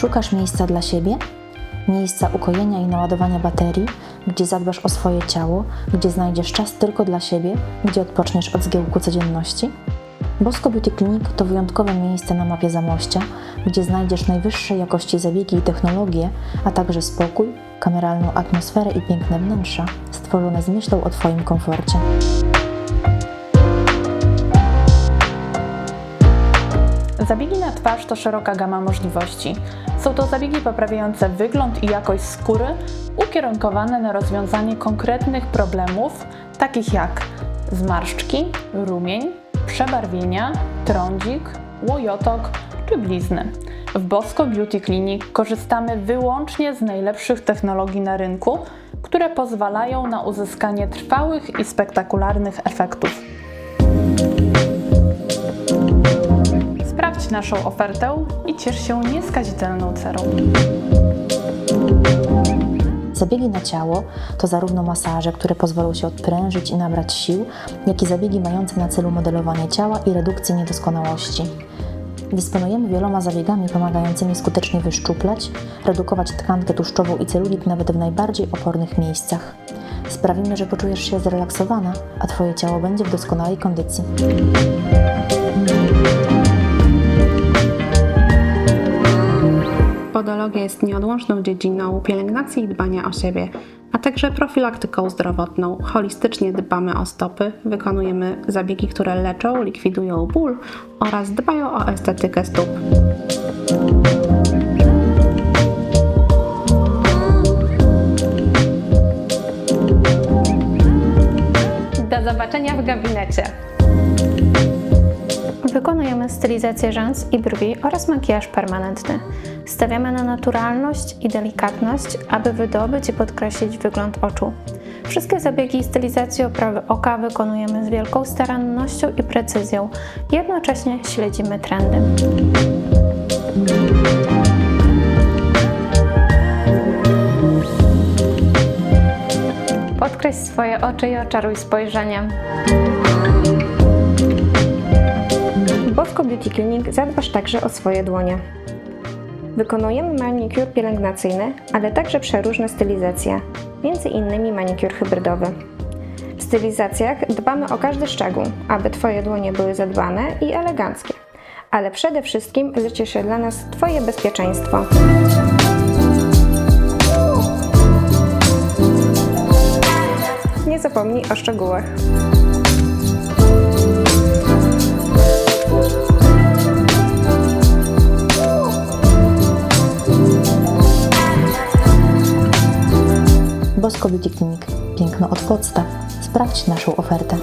Szukasz miejsca dla siebie? Miejsca ukojenia i naładowania baterii, gdzie zadbasz o swoje ciało, gdzie znajdziesz czas tylko dla siebie, gdzie odpoczniesz od zgiełku codzienności? Bosko Beauty Clinic to wyjątkowe miejsce na mapie Zamościa, gdzie znajdziesz najwyższej jakości zabiegi i technologie, a także spokój, kameralną atmosferę i piękne wnętrza, stworzone z myślą o Twoim komforcie. Zabiegi na twarz to szeroka gama możliwości. Są to zabiegi poprawiające wygląd i jakość skóry, ukierunkowane na rozwiązanie konkretnych problemów, takich jak zmarszczki, rumień, przebarwienia, trądzik, łojotok czy blizny. W Bosco Beauty Clinic korzystamy wyłącznie z najlepszych technologii na rynku, które pozwalają na uzyskanie trwałych i spektakularnych efektów. Naszą ofertę i ciesz się nieskazitelną cerą. Zabiegi na ciało to zarówno masaże, które pozwolą się odprężyć i nabrać sił, jak i zabiegi mające na celu modelowanie ciała i redukcję niedoskonałości. Dysponujemy wieloma zabiegami pomagającymi skutecznie wyszczuplać, redukować tkankę tłuszczową i celulit nawet w najbardziej opornych miejscach. Sprawimy, że poczujesz się zrelaksowana, a Twoje ciało będzie w doskonałej kondycji. Podologia jest nieodłączną dziedziną pielęgnacji i dbania o siebie, a także profilaktyką zdrowotną. Holistycznie dbamy o stopy, wykonujemy zabiegi, które leczą, likwidują ból oraz dbają o estetykę stóp. Do zobaczenia w gabinecie. Wykonujemy stylizację rzęs i brwi oraz makijaż permanentny. Stawiamy na naturalność i delikatność, aby wydobyć i podkreślić wygląd oczu. Wszystkie zabiegi i stylizację oprawy oka wykonujemy z wielką starannością i precyzją. Jednocześnie śledzimy trendy. Podkreśl swoje oczy i oczaruj spojrzeniem. Bosco Beauty Clinic zadbasz także o swoje dłonie. Wykonujemy manikur pielęgnacyjny, ale także przeróżne stylizacje, innymi manikur hybrydowy. W stylizacjach dbamy o każdy szczegół, aby Twoje dłonie były zadbane i eleganckie. Ale przede wszystkim liczy się dla nas Twoje bezpieczeństwo. Nie zapomnij o szczegółach. Bosko Beauty Clinic. Piękno od podstaw. Sprawdź naszą ofertę.